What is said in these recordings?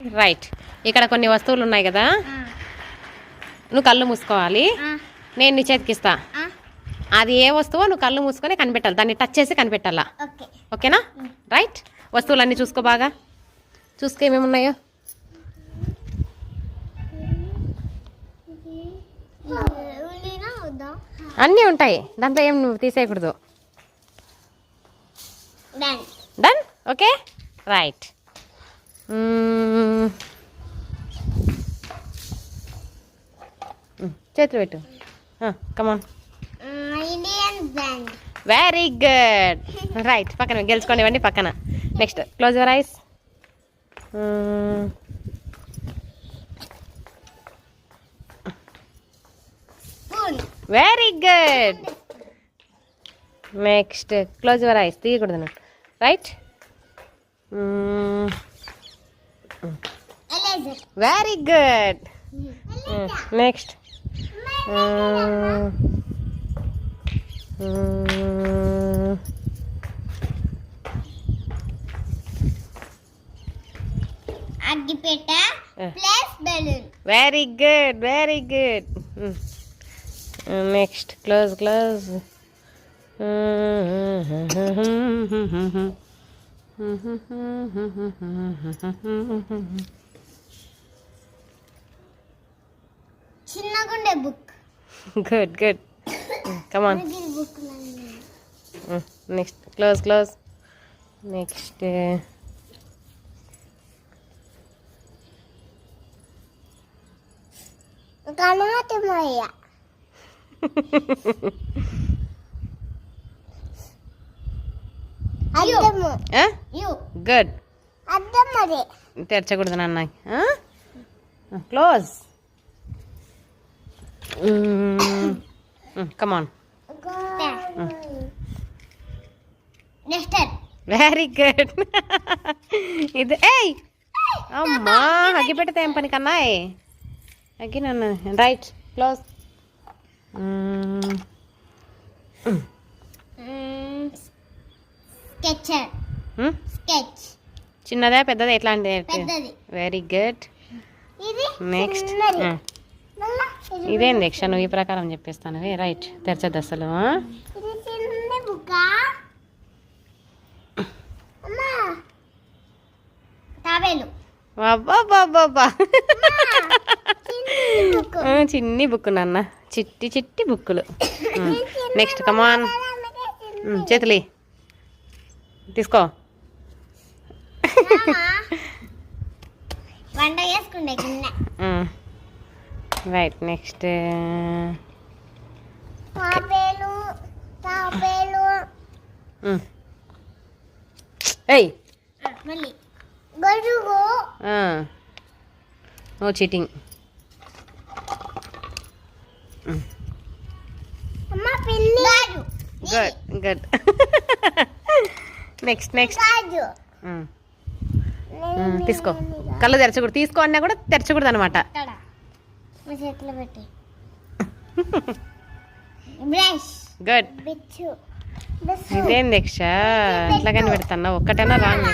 Right ఇక్కడ కొన్ని వస్తువులు ఉన్నాయి కదా నువ్వు కళ్ళు మూసుకోవాలి. నేను నీ చేతికి ఇస్తా. అది ఏ వస్తువో నువ్వు కళ్ళు మూసుకొని కనిపెట్టాలి. దాన్ని టచ్ చేసి కనిపెట్టాలా? ఓకే. ఓకేనా? రైట్ వస్తువులన్నీ చూసుకో బాగా. చూసుకో ఏమేమి ఉన్నాయో అన్నీ ఉంటాయి. దాంట్లో ఏం నువ్వు తీసేయకూడదు. Done okay right. చేతులు పెట్టు. కమాన్ వెరీ గుడ్ రైట్ పక్కన గెలుచుకోనివ్వండి పక్కన. Next close your eyes very good next close your eyes తీయకూడదు రైట్ ఎలేజర్ వెరీ గుడ్ నెక్స్ట్ అగ్గిపెట్ట Eh. Plus balloon very good very good next close close చిన్నగుండే book good good come on book next close close next కనుమతి మయ్య good తెరచకూడదు నాన్న. Close come on very good ఇది ఏయ్! అమ్మా అగ్గి పెడితే ఏం పని కన్నా అగ్గి నన్ను రైట్ క్లోజ్ స్కెచర్ స్కెచ్ చిన్నదా పెద్దదా ఎట్లాంటి పెద్దది. వెరీ గుడ్ నెక్స్ట్ చిన్నది. మళ్ళా ఇది ఇదేం దీక్ష నువ్వు ఈ ప్రకారం చెప్పేస్తాను. రైట్. తెరచద్దు అసలు చిన్ని బుక్ నాన్న. చిట్టి చిట్టి బుక్కులు. నెక్స్ట్ కమాన్ చేతులి తీసుకో. రైట్ నెక్స్ట్ ఏయ్. No cheating good good next next తీసుకో. కళ్ళు తెరచకూడదు. తీసుకో అన్నా కూడా తెరచకూడదు అనమాట గుడ్ ఇదేం దీక్ష ఇట్లా కానీ పెడతాను ఒక్కటైనా wrong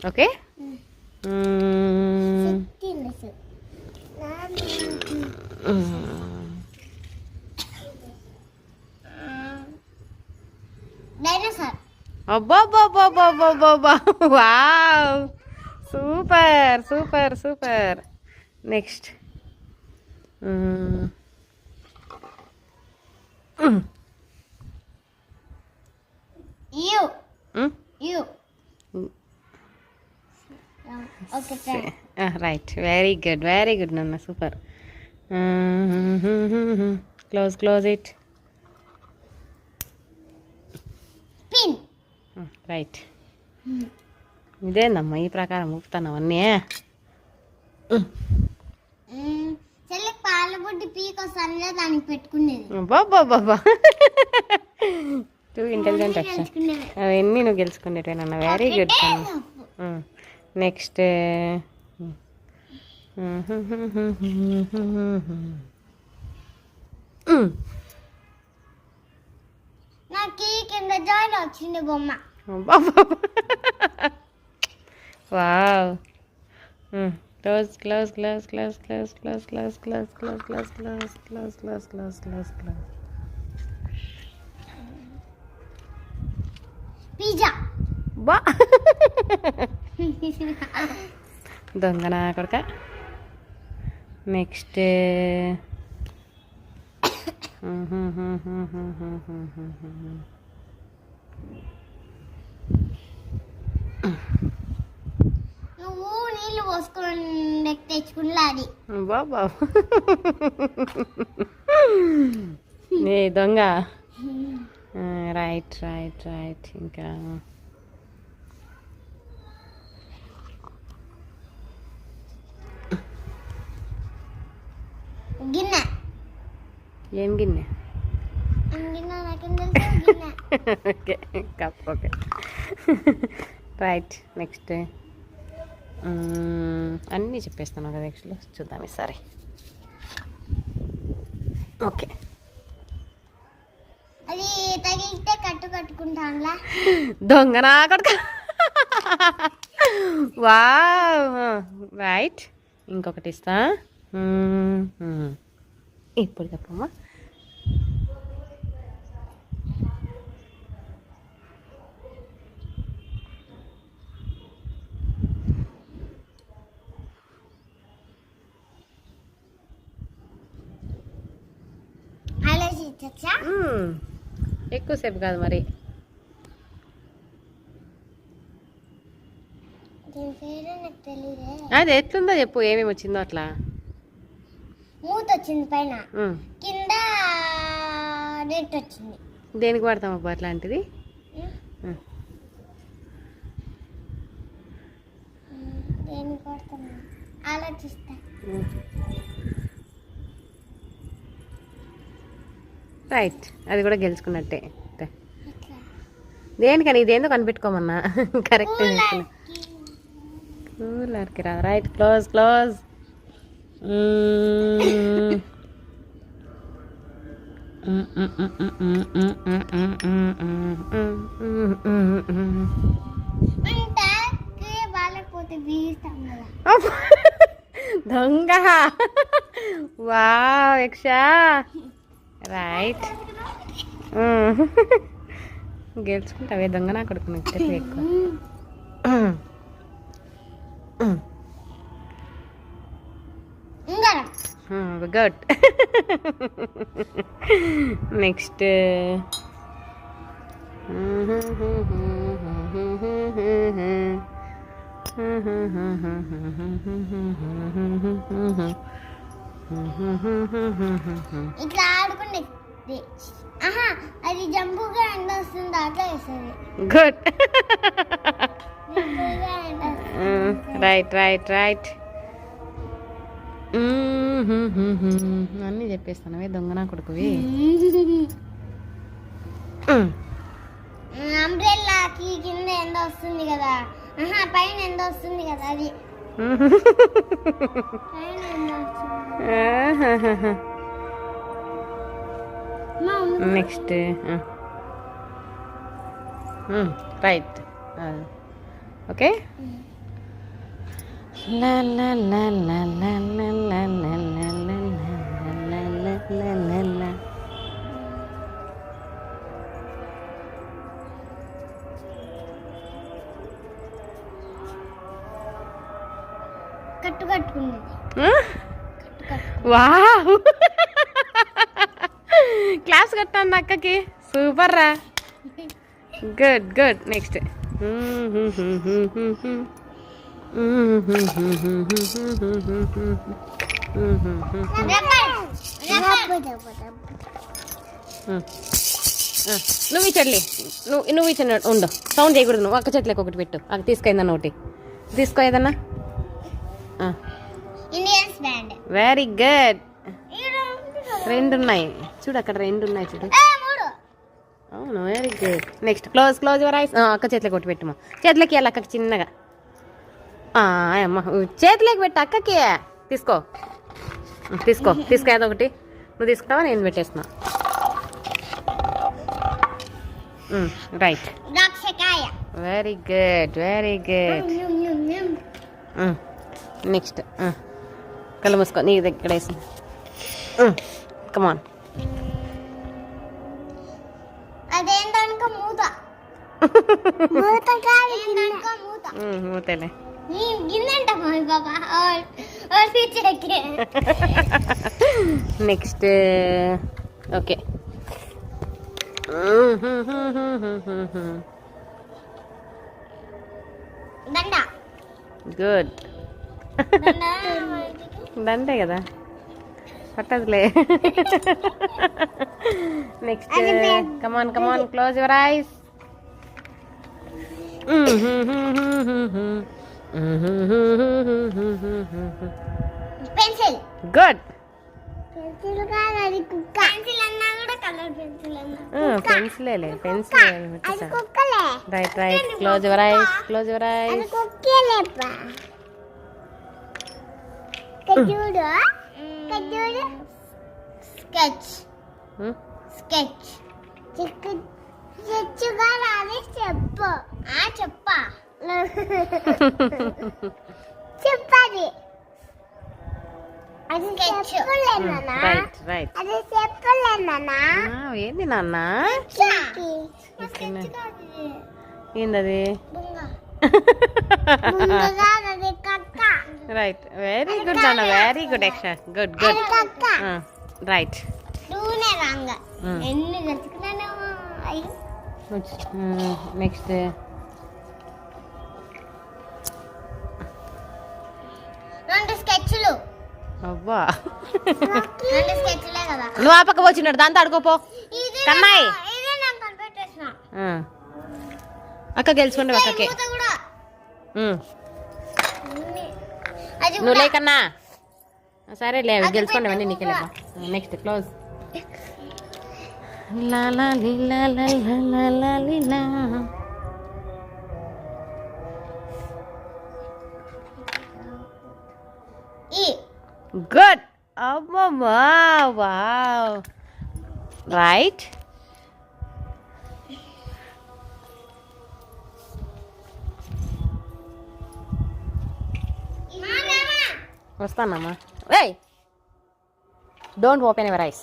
okay? తినసు wow super super super next you you okay right very good very good నాన్న super close close it pin right ఇదేందమ్మా ఈ ప్రకారం ఊపుతాను అవన్నీ బాబా టూ ఇంటెలిజెంట్ అవన్నీ నువ్వు గెలుచుకునేటేనన్న వెరీ గుడ్ నెక్స్ట్ నాకు కింద జాయిన్ వచ్చింది బొమ్మ. Wow close close close close close close close close close close close close close close close close pizza బా దొంగన కొడక నెక్స్ట్ నువ్వు అది బాబా నే దొంగ. Right right right. ఇంకా. గిన్నె. ఏం గిన్నె. Okay cup okay. Right next. అన్నీ చెప్పేస్తాను కదా యాక్చువల్లీ చూద్దాం ఈసారి ఓకే. అది తగిలితే కట్టు కట్టుకుంటానులా దొంగనా కొడుక? వా రైట్. ఇంకొకటి ఇస్తా. ఇప్పుడు చెప్పమ్మా ఎక్కువసేపు కాదు మరి. అది ఎట్లుందో చెప్పు ఏమేమి వచ్చిందో అట్లా. మూత వచ్చింది పైన. కింద నెట్ వచ్చింది. దేనికి వాడతాం అబ్బా అట్లాంటిది. దేనికి ఆలోచిస్తా. రైట్ అది కూడా గెలుచుకున్నట్టే. దేనికని? ఇదేందో కనిపెట్టుకోమన్నా? కరెక్ట్ కూలర్కి. రా. రైట్ క్లోజ్ క్లోజ్ దొంగ. వా యక్ష. రైట్ గెలుచుకుంటావే దొంగ నా కొడుకు నాకు తెలియదు ఎక్కువ. గుడ్ నెక్స్ట్ ఇట్లా ఆడుకుండే. ఆహా అది జంపుగా ఎండ వస్తుంది అట్లా వేస్తుంది. గుడ్. Right right right. అన్నీ చెప్పేస్తానవే దొంగ నా కొడుకువి? అంబ్రెల్లాకి కింద ఎండ వస్తుంది కదా. ఆహా పైన ఎండ వస్తుంది కదా అది. ನೆಕ್ಸ್ಟ್ ಹ್ಞೂ right Right. la la la la la la la la la la la la la కట్టు కట్టుకుంది. వావ్. క్లాస్ కట్టాను అక్కకి. సూపర్ రా. గుడ్ గుడ్ నెక్స్ట్ నువ్వు ఇచ్చట్లే నువ్వు నువ్వు ఇచ్చిన ఉండు. సౌండ్ చేయకూడదు నువ్వు. అక్క చెట్లకి ఒకటి పెట్టు. అది తీసుకోయిందన్న ఒకటి. తీసుకో ఏదన్నా ఇండియన్స్ బ్యాండ్ వెరీ గుడ్ రెండు ఉన్నాయి చూడు అక్కడ రెండు ఉన్నాయి చూడు అవును very good next close close your eyes అక్క చేతిలోకి కొట్టి పెట్టుమా. చేతిలోకి వెళ్ళి అక్కకి చిన్నగా. అమ్మ చేతిలోకి పెట్టు అక్కకి. తీసుకో. తీసుకో తీసుకో ఏదో ఒకటి. నువ్వు తీసుకుంటావా నేను పెట్టేస్తున్నా. Right very good very good. next. Kalau masuk nih dek guys come on. Ada yang tanya kamu muda muda kali ini mm, tanya kamu muda muda le ini gimana tuh mau bapa or or si cek next uh, oke mm, hmm, hmm, hmm, Good. దండ దండే కదా పట్టదులే next అది బే- come on come on close your eyes pencil good pencil కాదు అది కుక్క pencil అన్నా కూడా colour pencil అన్నా పెన్సిలేలే పెన్సిల్ అది కుక్కలే right right close your eyes close your అది ఐస్ కుక్కలేపా కజూడు కజూడు స్కెచ్ స్కెచ్ చిచ్చుగా రాది చెప్పు ఆ చెప్ప చెప్పది అది చెప్పలేనా అది చెప్పలేనా ఏంది నాన్న ఏందది రైట్ వెరీ గుడ్ నాన్న very good extra good good right next రెండు స్కెచ్లు. అవ్వా రెండు స్కెచ్లే కదా. నువ్వు ఆ పక్క వచ్చినాడు దాంతో ఆడుకోపో ఇది కన్నాయ్. అక్క గెలుచుకోండి అక్కకే. నువ్వు కూడా లేకన్నా సరేలే అవి గెలుచుకోండి అవన్నీ నీకే లేపా నెక్స్ట్ క్లోజ్ లా లా లి లా లా లా లా లా లి వస్తానమ్మా. ఏయ్! Don't open your ice